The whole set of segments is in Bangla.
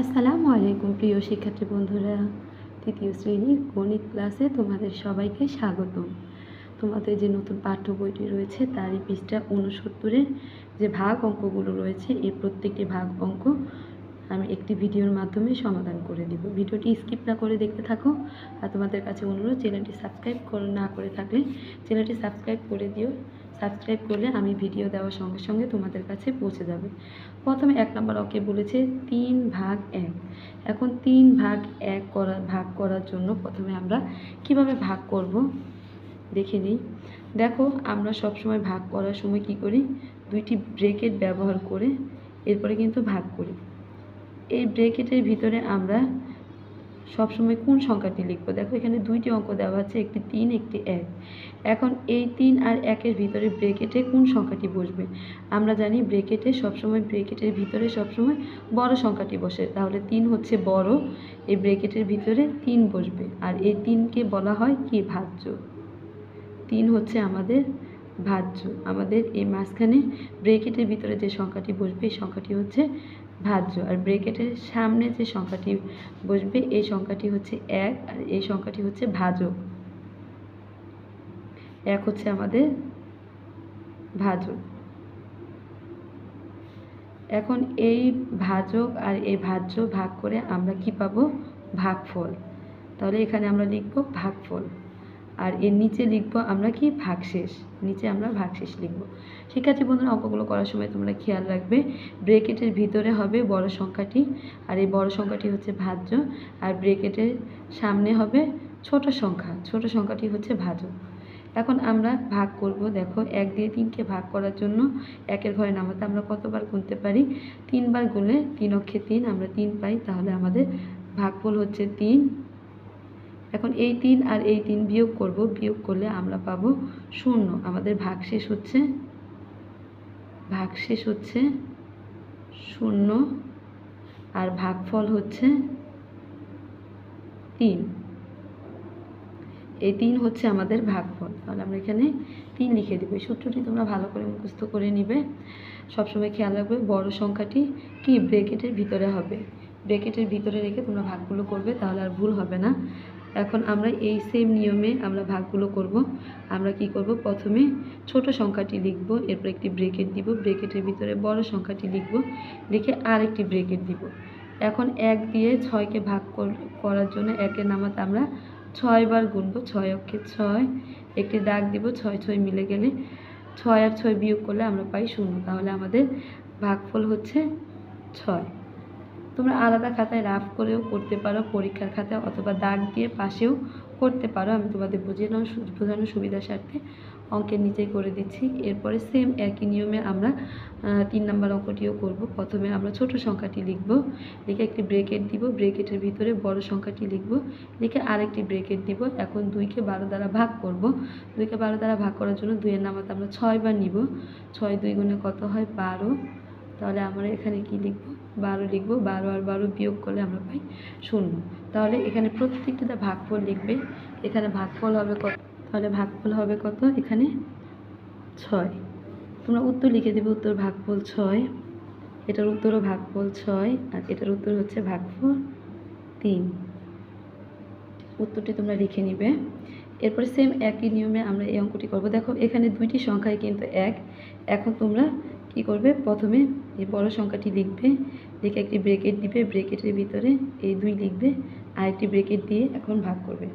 আসসালামু আলাইকুম, প্রিয় শিক্ষার্থী বন্ধুরা। তৃতীয় শ্রেণির গণিত ক্লাসে তোমাদের সবাইকে স্বাগতম। তোমাদের যে নতুন পাঠ্য বইটি রয়েছে, তারই পৃষ্ঠা উনসত্তরের যে ভাগ অঙ্কগুলো রয়েছে এই প্রত্যেকটি ভাগ অঙ্ক আমি একটি ভিডিওর মাধ্যমে সমাধান করে দিব। ভিডিওটি স্কিপ না করে দেখতে থাকো। আর তোমাদের কাছে অনুরোধ, চ্যানেলটি সাবস্ক্রাইব করে, না করে থাকলে চ্যানেলটি সাবস্ক্রাইব করে দিও। সাবস্ক্রাইব করলে আমি ভিডিও দেওয়ার সঙ্গে সঙ্গে তোমাদের কাছে পৌঁছে যাবে। প্রথমে এক নম্বর অঙ্কে বলেছে তিন ভাগ এক। এখন তিন ভাগ এক করা, ভাগ করার জন্য প্রথমে আমরা কীভাবে ভাগ করব? দেখে নিই। দেখো, আমরা সব সময় ভাগ করার সময় কি করি? দুইটি ব্রেকেট ব্যবহার করে এরপরে কিন্তু ভাগ করি। এই ব্রেকেটের ভিতরে আমরা সবসময় কোন সংখ্যাটি লিখব? দেখো, এখানে দুইটি অঙ্ক দেওয়া আছে, একটি তিন, একটি এক। এখন এই তিন আর একের ভিতরে ব্রেকেটে কোন সংখ্যাটি বসবে? আমরা জানি ব্রেকেটে সবসময় ব্রেকেটের ভিতরে সবসময় বড় সংখ্যাটি বসে। তাহলে তিন হচ্ছে বড়, এই ব্রেকেটের ভিতরে তিন বসবে। আর এই তিনকে বলা হয় কি? ভাজ্য। তিন হচ্ছে আমাদের ভাজ্য। আমাদের এই মাঝখানে ব্রেকেটের ভিতরে যে সংখ্যাটি বসবে, এই সংখ্যাটি হচ্ছে ভাজ্য। আর ব্রেকেটের সামনে যে সংখ্যাটি বসবে, এই সংখ্যাটি হচ্ছে এক আর এই সংখ্যাটি হচ্ছে ভাজক এক হচ্ছে আমাদের ভাজক এখন এই ভাজক আর এই ভাজ্য ভাগ করে আমরা কি পাবো? ভাগফল। তাহলে এখানে আমরা লিখব ভাগফল। আর এর নিচে লিখব আমরা কি? ভাগশেষ। নিচে আমরা ভাগশেষ লিখব। শিক্ষার্থী বন্ধুরা, অঙ্কগুলো করার সময় তোমরা খেয়াল রাখবে। ব্রেকেটের ভিতরে হবে বড় সংখ্যাটি আর এই বড় সংখ্যাটি হচ্ছে ভাজ্য আর ব্রেকেটের সামনে হবে ছোট সংখ্যা। ছোট সংখ্যাটি হচ্ছে ভাজ্য। এখন আমরা ভাগ করব। দেখো, এক দিয়ে তিনকে ভাগ করার জন্য একের ঘরে নামাতে আমরা কতবার গুনতে পারি? তিনবার গুনলে তিন অক্ষে তিন, আমরা তিন পাই, তাহলে আমাদের ভাগফল হচ্ছে তিন। এখন এই তিন আর এই তিন বিয়োগ করব, বিয়োগ করলে আমরা পাবো শূন্য। আমাদের ভাগশেষ হচ্ছে ভাগশেষ হচ্ছে শূন্য আর ভাগফল হচ্ছে তিন। এই তিন হচ্ছে আমাদের ভাগফল। তাহলে আমরা এখানে তিন লিখে দেবো। এই সূত্রটি তোমরা ভালো করে মুখস্থ করে নিবে। সবসময় খেয়াল রাখবে, বড় সংখ্যাটি কি ব্রেকেটের ভিতরে হবে। ব্রেকেটের ভিতরে রেখে তোমরা ভাগগুলো করবে, তাহলে আর ভুল হবে না। এখন আমরা এই সেম নিয়মে আমরা ভাগগুলো করব। আমরা কি করব? প্রথমে ছোট সংখ্যাটি লিখব, এরপর একটি ব্রেকেট দিব। ব্রেকেটের ভিতরে বড় সংখ্যাটি লিখব, লিখে আর একটি ব্রেকেট দিব। এখন এক দিয়ে ছয়কে ভাগ করার জন্য একের নামাতে আমরা ছয়বার গুনবো, ছয় অক্ষে ছয়। একটি দাগ দিব, ছয় ছয় মিলে গেলে ছয় আর ছয় বিয়োগ করলে আমরা পাই শূন্য। তাহলে আমাদের ভাগফল হচ্ছে ছয়। তোমরা আলাদা খাতায় রাফ করেও করতে পারো, পরীক্ষার খাতায় অথবা দাগ দিয়ে পাশেও করতে পারো। আমি তোমাদের বুঝিয়ে বোঝানোর সুবিধার স্বার্থে অঙ্কের নিচেই করে দিচ্ছি। এরপরে সেম একই নিয়মে আমরা তিন নম্বর অঙ্কটিও করব। প্রথমে আমরা ছোট সংখ্যাটি লিখব, লিখে একটি ব্রেকেট দিব। ব্রেকেটের ভিতরে বড় সংখ্যাটি লিখব, লিখে আরেকটি ব্রেকেট দিব। এখন দুইকে বারো দ্বারা ভাগ করব। দুইকে বারো দ্বারা ভাগ করার জন্য দুইয়ের নামাতে আমরা ছয়বার নিব। ছয় দুই গুণে কত হয়? বারো। তাহলে আমরা এখানে কি লিখব? বারো লিখব। বারো আর বারো বিয়োগ করলে আমরা পাই শূন্য। তাহলে এখানে প্রত্যেকটিতে ভাগফল লিখবে। এখানে ভাগফল হবে কত? তাহলে ভাগফল হবে কত? এখানে ছয়। তোমরা উত্তর লিখে দেবে, উত্তর ভাগফল ছয়। এটার উত্তরও ভাগফল ছয় আর এটার উত্তর হচ্ছে ভাগফল তিন। উত্তরটি তোমরা লিখে নিবে। এরপরে সেম একই নিয়মে আমরা এই অঙ্কটি করব। দেখো, এখানে দুইটি সংখ্যায় কিন্তু এক। এখন তোমরা কি করবে? প্রথমে এই বড় সংখ্যাটি লিখবে, লিখে একটি ব্রেকেট দিবে ব্রেকেটের ভিতরে এই দুই লিখবে আরেকটি ব্রেকেট দিয়ে এখন ভাগ করবে।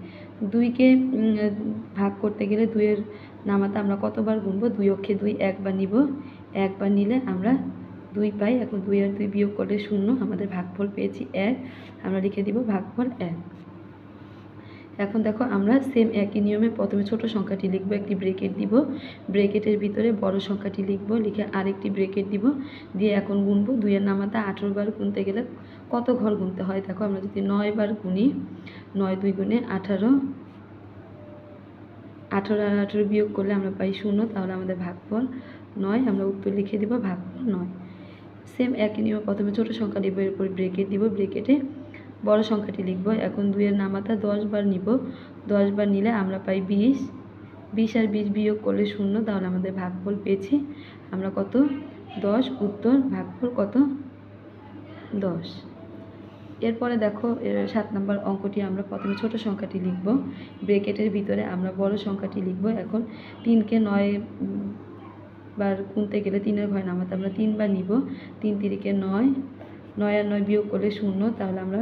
দুইকে ভাগ করতে গেলে দুইয়ের নামাতে আমরা কতবার গুনবো? দুই অক্ষে দুই একবার নিব। একবার নিলে আমরা দুই পাই, এখন দুই আর দুই বিয়োগ করলে শূন্য, আমাদের ভাগফল পেয়েছি এক, আমরা লিখে দিব ভাগফল এক। এখন দেখো আমরা সেম একই নিয়মে প্রথমে ছোট সংখ্যাটি লিখব, একটি ব্রেকেট দিব। ব্রেকেটের ভিতরে বড় সংখ্যাটি লিখব, লিখে আরেকটি ব্রেকেট দিব। দিয়ে এখন গুনবো, দুইয়ের নামাতে আঠেরো বার গুনতে গেলে কত ঘর গুনতে হয়? দেখো আমরা যদি নয় বার গুনি, নয় দুই গুণে আঠারো আঠারো আর আঠারো বিয়োগ করলে আমরা পাই শূন্য, তাহলে আমাদের ভাগফল নয়, আমরা উত্তর লিখে দিব ভাগফল নয়। সেম একই নিয়মে প্রথমে ছোট সংখ্যা লিখব, এরপর ব্রেকেট দিব। ব্রেকেটে বড় সংখ্যাটি লিখব। এখন দুইয়ের নামাতা দশ বার নিব। দশ বার নিলে আমরা পাই বিশ। বিশ আর বিশ বিয়োগ করলে শূন্য, তাহলে আমাদের ভাগফল পেয়েছি। আমরা কত? দশ। উত্তর, ভাগফল কত? দশ। এরপরে দেখো, এর সাত নম্বর অঙ্কটি আমরা প্রথমে ছোট সংখ্যাটি লিখব। ব্রেকেটের ভিতরে আমরা বড় সংখ্যাটি লিখব। এখন তিনকে নয় বার গুনতে গেলে তিনের ঘরে নামাতে আমরা তিনবার নিব। তিন তিরিকে নয় নয় আর নয় বিয়োগ করলে শূন্য, তাহলে আমরা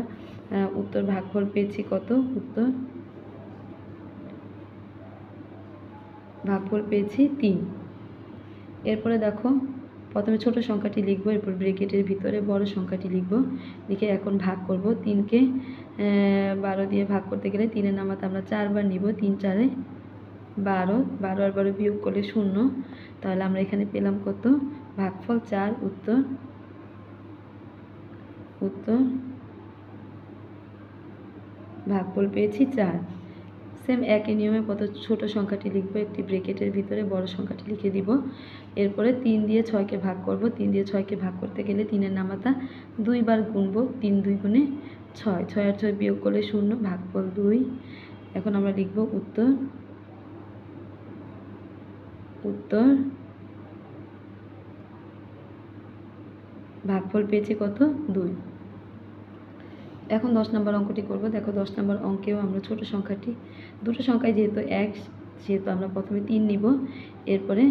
উত্তর ভাগফল পেয়েছি কত? উত্তর ভাগফল পেয়েছি তিন। এরপরে দেখো, প্রথমে ছোট সংখ্যাটি লিখব, এরপর ব্রেকেটের ভিতরে বড় সংখ্যাটি লিখব। লিখে এখন ভাগ করব। তিনকে বারো দিয়ে ভাগ করতে গেলে তিনের নামাতে আমরা চারবার নিব। তিন চারে বারো বারো আর বারো বিয়োগ করলে শূন্য। তাহলে আমরা এখানে পেলাম কত? ভাগফল চার, উত্তর উত্তর ভাগফল পেয়েছি চার। সেম একই নিয়মে কত ছোট সংখ্যাটি লিখব? একটি ব্রেকেটের ভিতরে বড় সংখ্যাটি লিখে দিব। এরপরে তিন দিয়ে ছয়কে ভাগ করব। তিন দিয়ে ছয়কে ভাগ করতে গেলে তিনের নামাতা দুইবার গুনবো। তিন দুই গুণে ছয়। ছয় আর ছয় বিয়োগ করলে শূন্য ভাগফল দুই। এখন আমরা লিখব উত্তর। উত্তর। ভাগফল পেয়েছি কত? দুই। এখন দশ নম্বর অঙ্কটি করব। দেখো দশ নম্বর অঙ্কেও আমরা ছোট সংখ্যাটি, দুটো সংখ্যায় যেহেতু এক, সেহেতু আমরা প্রথমে তিন নিব। এরপরে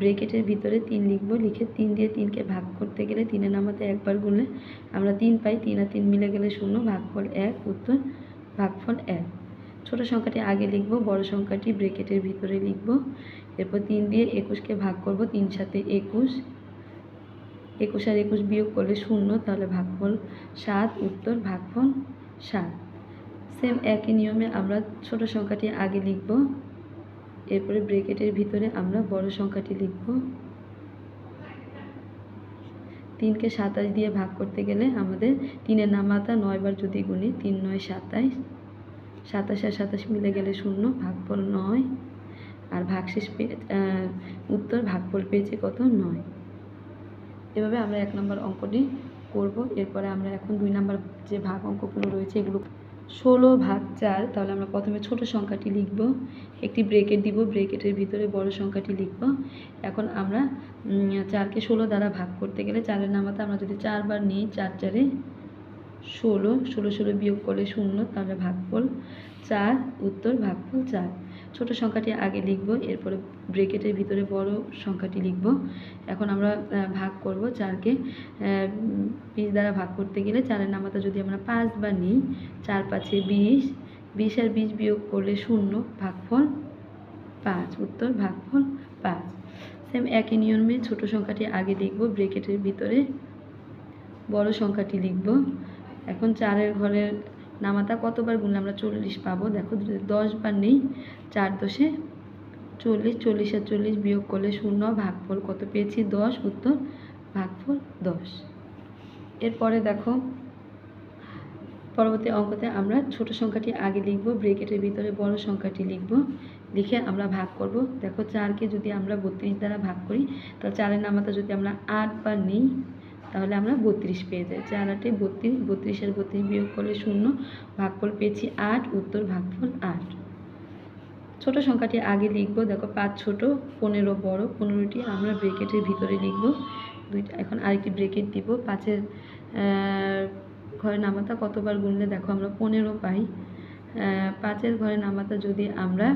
ব্রেকেটের ভিতরে তিন লিখব, লিখে তিন দিয়ে তিনকে ভাগ করতে গেলে তিনের নামাতে একবার গুনলে আমরা তিন পাই, তিন আর তিন মিলে গেলে শূন্য, ভাগফল এক, উত্তর ভাগফল এক। ছোট সংখ্যাটি আগে লিখব, বড় সংখ্যাটি ব্রেকেটের ভিতরে লিখব। এরপর তিন দিয়ে একুশকে ভাগ করব, তিন সাথে একুশ। একুশ আর একুশ বিয়োগ করলে শূন্য, তাহলে ভাগফল সাত, উত্তর ভাগফল সাত। সেম একই নিয়মে আমরা ছোট সংখ্যাটি আগে লিখব, এরপরে ব্রেকেটের ভিতরে আমরা বড় সংখ্যাটি লিখব। তিনকে সাতাশ দিয়ে ভাগ করতে গেলে আমাদের তিনের নামাতা নয়বার যদি গুনি তিন নয় সাতাইশ সাতাশ আর সাতাশ মিলে গেলে শূন্য, ভাগফল নয়। আর ভাগশেষ পেয়ে উত্তর ভাগফল পেয়েছে কত? নয়। এভাবে আমরা এক নম্বর অঙ্কটি করব। এরপরে আমরা এখন দুই নম্বর যে ভাগ অঙ্কগুলো রয়েছে, এগুলো ষোলো ভাগ চার, তাহলে আমরা প্রথমে ছোট সংখ্যাটি লিখব। একটি ব্রেকেট দিব ব্রেকেটের ভিতরে বড় সংখ্যাটি লিখব। এখন আমরা চারকে ষোলো দ্বারা ভাগ করতে গেলে চারের নামাতে আমরা যদি চারবার নিই, চার চারে ষোলো ষোলো ষোলো বিয়োগ করলে শূন্য, তাহলে ভাগফল চার, উত্তর ভাগফল চার। ছোট সংখ্যাটি আগে লিখব, এরপরে ব্রেকেটের ভিতরে বড় সংখ্যাটি লিখব। এখন আমরা ভাগ করব চারকে। বিশ দ্বারা ভাগ করতে গেলে চারের নামাতা যদি আমরা পাঁচবার নিই, চার পাঁচে বিশ বিশ আর বিশ বিয়োগ করলে শূন্য, ভাগফল পাঁচ, উত্তর ভাগফল পাঁচ। সেম একই নিয়মে ছোট সংখ্যাটি আগে লিখব ব্রেকেটের ভিতরে বড় সংখ্যাটি লিখব। এখন চারের ঘরের নামাতা কতবার গুনলে আমরা চল্লিশ পাবো? দেখো দশ বার নেই, চার দশে চল্লিশ চল্লিশ আর চল্লিশ বিয়োগ করলে শূন্য ভাগফল কত পেয়েছি? দশ, উত্তর ভাগফল দশ। এরপরে দেখো, পরবর্তী অঙ্কতে আমরা ছোট সংখ্যাটি আগে লিখব ব্রেকেটের ভিতরে বড় সংখ্যাটি লিখব, লিখে আমরা ভাগ করব। দেখো, চারকে যদি আমরা বত্রিশ দ্বারা ভাগ করি, তাহলে চারের নামাতা যদি আমরা আট বার নিই তাহলে আমরা বত্রিশ পেয়ে যাই। চার আটে বত্রিশ বত্রিশের বত্রিশ বিয়োগ করলে শূন্য, ভাগফল পেয়েছি আট, উত্তর ভাগফল আট। ছোট সংখ্যাটি আগে লিখব, দেখো পাঁচ ছোট, পনেরো বড়, পনেরোটি আমরা ব্রেকেটের ভিতরে লিখব। দুইটা, এখন আরেকটি ব্রেকেট দিব। পাঁচের ঘরে নামাতা কতবার গুনলে দেখো আমরা পনেরো পাই। পাঁচের ঘরে নামাতা যদি আমরা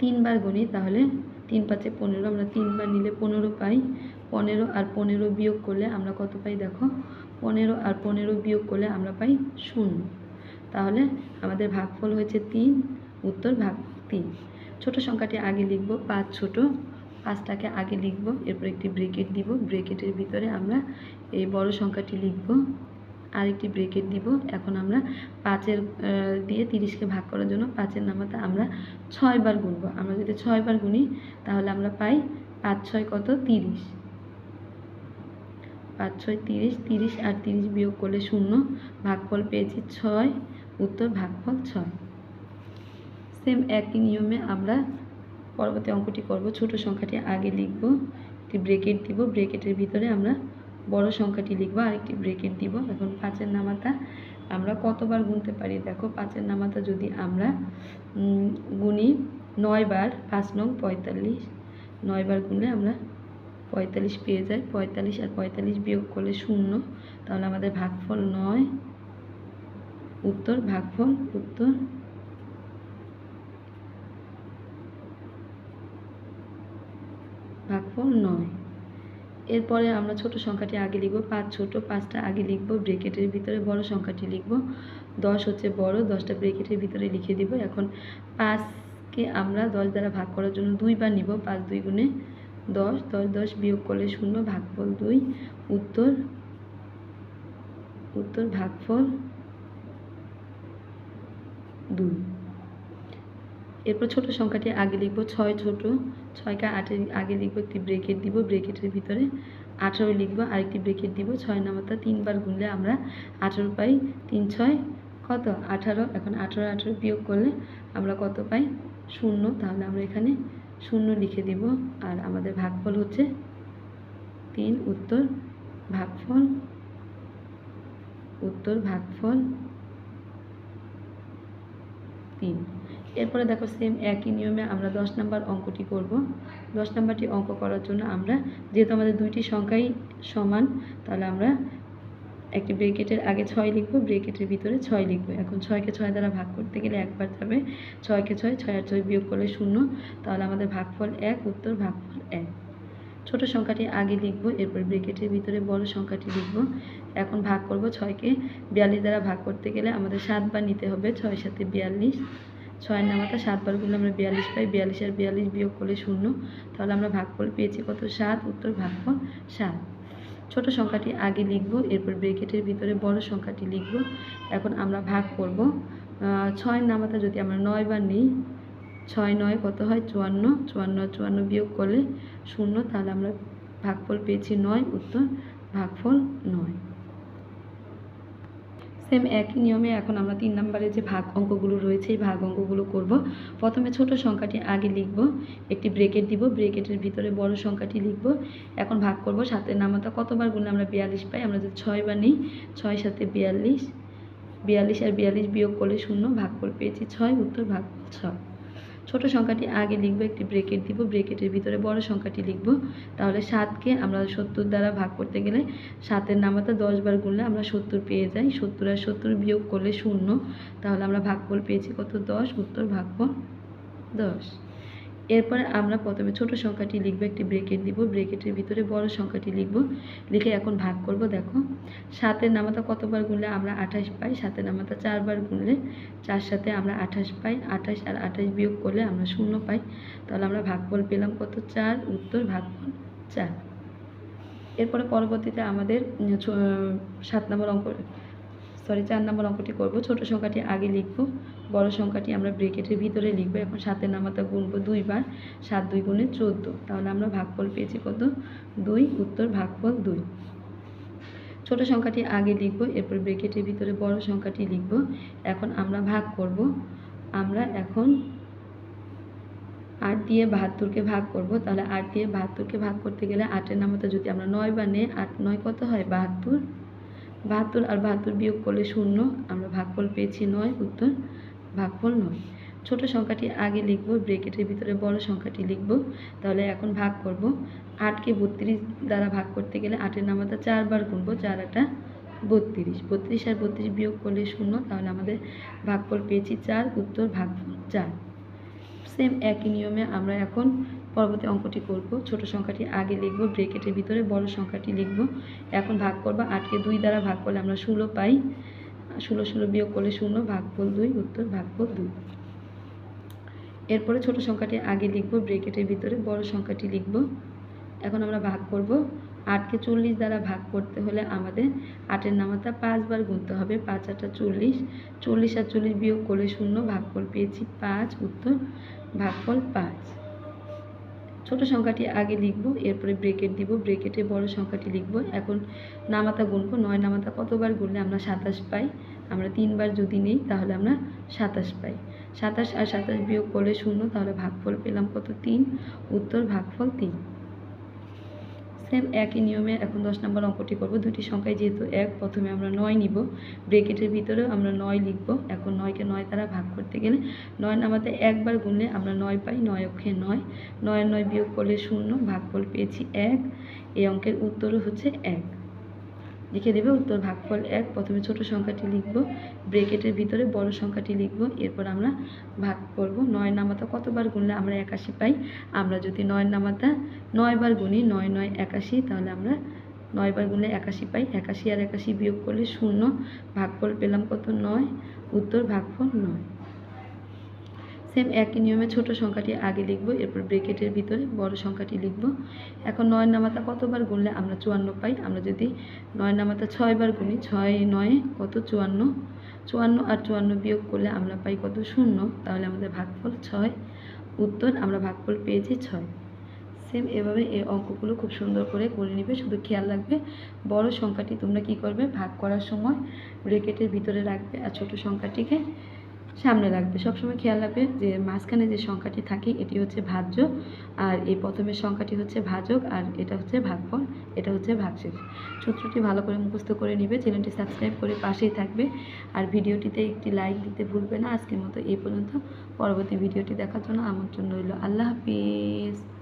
তিনবার গুনি তাহলে তিন পাঁচে পনেরো, আমরা তিনবার নিলে পনেরো পাই। পনেরো আর পনেরো বিয়োগ করলে আমরা কত পাই দেখো? পনেরো আর পনেরো বিয়োগ করলে আমরা পাই শূন্য। তাহলে আমাদের ভাগফল হয়েছে তিন, উত্তর ভাগ তিন। ছোট সংখ্যাটি আগে লিখব, পাঁচ ছোট, পাঁচটাকে আগে লিখব, এরপর একটি ব্রেকেট দিব। ব্রেকেটের ভিতরে আমরা এই বড় সংখ্যাটি লিখব, আরেকটি ব্রেকেট দিব। এখন আমরা পাঁচের দিয়ে তিরিশকে ভাগ করার জন্য পাঁচের নামাতে আমরা ছয়বার গুনবো। আমরা যদি ছয়বার গুনি, তাহলে আমরা পাই পাঁচ ছয় কত? তিরিশ। পাঁচ, ছয়, তিরিশ তিরিশ আর তিরিশ বিয়োগ করলে শূন্য, ভাগফল পেয়েছি ছয়, উত্তর ভাগফল ছয়। সেম একই নিয়মে আমরা পরবর্তী অঙ্কটি করব, ছোট সংখ্যাটি আগে লিখব, একটি ব্রেকেট দিব ব্রেকেটের ভিতরে আমরা বড় সংখ্যাটি লিখব, আরেকটি ব্রেকেট দিব। এখন পাঁচের নামাতা আমরা কতবার গুনতে পারি? দেখো, পাঁচের নামাতা যদি আমরা গুনি নয় বার, পাঁচ নং পঁয়তাল্লিশ, নয় বার গুনলে আমরা পঁয়তাল্লিশ পেয়ে যায়, পঁয়তাল্লিশ আর পঁয়তাল্লিশ বিয়োগ করলে শূন্য। তাহলে আমাদের ভাগফল নয়। উত্তর, ভাগফল উত্তর। ভাগফল নয়। এরপরে আমরা ছোট সংখ্যাটি আগে লিখব। পাঁচ ছোট, পাঁচটা আগে লিখব। ব্রেকেটের ভিতরে বড় সংখ্যাটি লিখব। দশ হচ্ছে বড়, দশটা ব্রেকেটের ভিতরে লিখে দিব। এখন পাঁচকে আমরা দশ দ্বারা ভাগ করার জন্য দুইবার নিব। পাঁচ দুই গুণে দশ দশ দশ বিয়োগ করলে শূন্য, ভাগফল দুই, উত্তর উত্তর ভাগফল দুই। এরপর ছোট সংখ্যাটি আগে লিখব, ছয় ছোট, ছয়কে আটের আগে লিখব একটি ব্রেকেট দিব ব্রেকেটের ভিতরে আঠারো লিখব, আরেকটি ব্রেকেট দিব, ছয় নামাতা তিনবার গুনলে আমরা আঠারো পাই তিন, ছয়, কত? আঠারো, এখন আঠারো আঠারো বিয়োগ করলে আমরা কত পাই? শূন্য, তাহলে আমরা এখানে শূন্য লিখে দিব। আর আমাদের ভাগফল হচ্ছে তিন, উত্তর ভাগফল উত্তর ভাগফল তিন। এরপরে দেখো সেম একই নিয়মে আমরা দশ নাম্বার অঙ্কটি করব। দশ নাম্বারটি অঙ্ক করার জন্য আমরা, যেহেতু আমাদের দুইটি সংখ্যাই সমান, তাহলে আমরা একটি ব্রেকেটের আগে ছয় লিখব ব্রেকেটের ভিতরে ছয় লিখব। এখন ছয়কে ছয় দ্বারা ভাগ করতে গেলে একবার যাবে। ছয়কে ছয় ছয় আর ছয় বিয়োগ করলে শূন্য। তাহলে আমাদের ভাগফল এক, উত্তর ভাগফল এক। ছোট সংখ্যাটি আগে লিখব, এরপর ব্রেকেটের ভিতরে বড় সংখ্যাটি লিখব। এখন ভাগ করব ছয়কে। বিয়াল্লিশ দ্বারা ভাগ করতে গেলে আমাদের সাতবার নিতে হবে, ছয় সাথে বিয়াল্লিশ। ছয়ের নামাতা সাতবারগুলো আমরা বিয়াল্লিশ পাই, বিয়াল্লিশ আর বিয়াল্লিশ বিয়োগ করলে শূন্য। তাহলে আমরা ভাগফল পেয়েছি কত? সাত, উত্তর ভাগফল সাত। ছোট সংখ্যাটি আগে লিখব, এরপর ব্রেকেটের ভিতরে বড় সংখ্যাটি লিখব। এখন আমরা ভাগ করব। ছয় নামাতা যদি আমরা নয় বার নিই, ছয় নয় কত হয়? চুয়ান্ন। চুয়ান্ন চুয়ান্ন বিয়োগ করলে শূন্য, তাহলে আমরা ভাগফল পেয়েছি নয়, উত্তর ভাগফল নয়। সেম একই নিয়মে এখন আমরা তিন নম্বরে যে ভাগ অঙ্কগুলো রয়েছে, এই ভাগ অঙ্কগুলো করব। প্রথমে ছোট সংখ্যাটি আগে লিখব, একটি ব্রেকেট দিব, ব্রেকেটের ভিতরে বড় সংখ্যাটি লিখব। এখন ভাগ করব সাতের নামাতা, কতবার গুণলে আমরা বিয়াল্লিশ পাই? আমরা যদি ছয়বার নিই, ছয় সাথে বিয়াল্লিশ বিয়াল্লিশ আর বিয়াল্লিশ বিয়োগ করলে শূন্য, ভাগ করে পেয়েছি ছয়, উত্তর ভাগ ছয় ছোট সংখ্যাটি আগে লিখব, একটি ব্রেকেট দিব ব্রেকেটের ভিতরে বড় সংখ্যাটি লিখব। তাহলে সাতকে আমরা সত্তর দ্বারা ভাগ করতে গেলে সাতের নামাতে দশ বার গুনলে আমরা সত্তর পেয়ে যাই। সত্তর আর সত্তর বিয়োগ করলে শূন্য। তাহলে আমরা ভাগফল পেয়েছি কত? দশ, উত্তর ভাগফল দশ। এরপরে আমরা প্রথমে ছোট সংখ্যাটি লিখব, একটি ব্রেকেট দিব ব্রেকেটের ভিতরে বড় সংখ্যাটি লিখব, লিখে এখন ভাগ করব, দেখো। সাতের নামাতা কতবার গুনলে আমরা আঠাশ পাই? সাতের নামাতা চারবার গুনলে চার সাথে আমরা আঠাশ পাই। আঠাশ আর আঠাশ বিয়োগ করলে আমরা শূন্য পাই। তাহলে আমরা ভাগফল পেলাম কত? চার, উত্তর ভাগফল চার। এরপরে পরবর্তীতে আমাদের সাত নম্বর অঙ্ক সরি চার নম্বর অঙ্কটি করব। ছোট সংখ্যাটি আগে লিখব। বড় সংখ্যাটি আমরা ব্রেকেটের ভিতরে লিখব। এখন সাতের নামাতা গুনবো দুইবার। সাত দুই গুণে চোদ্দ। তাহলে আমরা ভাগফল পেয়েছি কত? দুই। উত্তর ভাগফল দুই। ছোট সংখ্যাটি আগে লিখব, এরপর ব্রেকেটের ভিতরে বড় সংখ্যাটি লিখব। এখন আমরা ভাগ করব। আমরা এখন আট দিয়ে বাহাত্তরকে ভাগ করব। তাহলে আট দিয়ে বাহাত্তরকে ভাগ করতে গেলে আটের নামতে যদি আমরা নয় বা নেই আট নয় কত হয়? বাহাত্তর। বাহাত্তর আর বাহাত্তর বিয়োগ করলে শূন্য। আমরা ভাগফল পেয়েছি নয়। উত্তর ভাগফল নয় ছোট সংখ্যাটি আগে লিখব ব্রেকেটের ভিতরে বড় সংখ্যাটি লিখব, তাহলে এখন ভাগ করব। আটকে বত্রিশ দ্বারা ভাগ করতে গেলে আটের নামাতে চারবার গুনবো, চার আটা বত্রিশ। বত্রিশ আর বত্রিশ বিয়োগ করলে শূন্য, তাহলে আমাদের ভাগফল পেয়েছি চার, উত্তর ভাগফল চার। সেম একই নিয়মে আমরা এখন পরবর্তী অঙ্কটি করব। ছোট সংখ্যাটি আগে লিখব ব্রেকেটের ভিতরে বড় সংখ্যাটি লিখব। এখন ভাগ করব, আটকে দুই দ্বারা ভাগ করলে আমরা ষোলো পাই। ষোলো ষোলো বিয়োগ করলে শূন্য ভাগফল দুই, উত্তর ভাগফল দুই। এরপরে ছোট সংখ্যাটি আগে লিখব ব্রেকেটের ভিতরে বড় সংখ্যাটি লিখব। এখন আমরা ভাগ করব। আটকে চল্লিশ দ্বারা ভাগ করতে হলে আমাদের আটের নামাতা পাঁচবার গুনতে হবে। পাঁচ আটটা চল্লিশ চল্লিশ আর চল্লিশ বিয়োগ করলে শূন্য, ভাগফল পেয়েছি পাঁচ, উত্তর ভাগফল পাঁচ। ছোট সংখ্যাটি আগে লিখব, এরপরে ব্রেকেট দিব, ব্রেকেটে বড় সংখ্যাটি লিখব। এখন নামাতা গুনবো নয় নামাতা কতবার গুনলে আমরা সাতাশ পাই? আমরা তিনবার যদি নেই, তাহলে আমরা সাতাশ পাই। সাতাশ আর সাতাশ বিয়োগ করলে শূন্য, তাহলে ভাগফল পেলাম কত? তিন। উত্তর ভাগফল তিন। সেম একই নিয়মে এখন দশ নম্বর অঙ্কটি করব। দুটি সংখ্যায় যেহেতু এক, প্রথমে আমরা নয় নিব। ব্রেকেটের ভিতরেও আমরা নয় লিখব। এখন নয়কে নয় দ্বারা ভাগ করতে গেলে নয় নামাতে একবার গুনলে আমরা নয় পাই, নয় অক্ষে নয়। নয় নয় বিয়োগ করলে শূন্য, ভাগফল পেয়েছি এক। এই অঙ্কের উত্তরও হচ্ছে এক। লিখে দেবে উত্তর ভাগফল এক, প্রথমে ছোট সংখ্যাটি লিখব ব্রেকেটের ভিতরে বড় সংখ্যাটি লিখব, এরপর আমরা ভাগ করব। নয় নামাতা কতবার গুনলে আমরা একাশি পাই? আমরা যদি নয় নামাতা নয়বার গুনি নয় নয় একাশি, তাহলে আমরা নয়বার গুনলে একাশি পাই। একাশি আর একাশি বিয়োগ করলে শূন্য। ভাগফল পেলাম কত? নয়। উত্তর ভাগফল নয়। সেম একই নিয়মে ছোট সংখ্যাটি আগে লিখব, এরপর ব্রেকেটের ভিতরে বড় সংখ্যাটি লিখব। এখন নয় নামাতা কতবার গুনলে আমরা চুয়ান্ন পাই? আমরা যদি নয় নামাতা ছয়বার গুনি, ছয় নয় কত চুয়ান্ন? চুয়ান্ন আর চুয়ান্ন বিয়োগ করলে আমরা পাই কত শূন্য? তাহলে আমাদের ভাগফল ছয়। উত্তর, আমরা ভাগফল পেয়েছি ছয়। সেম এভাবে এই অঙ্কগুলো খুব সুন্দর করে করে নিবে, শুধু খেয়াল রাখবে। বড় সংখ্যাটি তোমরা কি করবে? ভাগ করার সময় ব্রেকেটের ভিতরে রাখবে আর ছোট সংখ্যাটিকে সামনে রাখবে। সবসময় খেয়াল রাখবে যে মাঝখানে যে সংখ্যাটি থাকে, এটি হচ্ছে ভাজ্য। আর এই প্রথমের সংখ্যাটি হচ্ছে ভাজক, আর এটা হচ্ছে ভাগফল, এটা হচ্ছে ভাগশেষ। সূত্রটি ভালো করে মুখস্থ করে নিবে, চ্যানেলটি সাবস্ক্রাইব করে পাশেই থাকবে। আর ভিডিওটিতে একটি লাইক দিতে ভুলবে না। আজকের মতো এই পর্যন্ত। পরবর্তী ভিডিওটি দেখার জন্য আমন্ত্রণ রইল। আল্লাহ হাফিজ।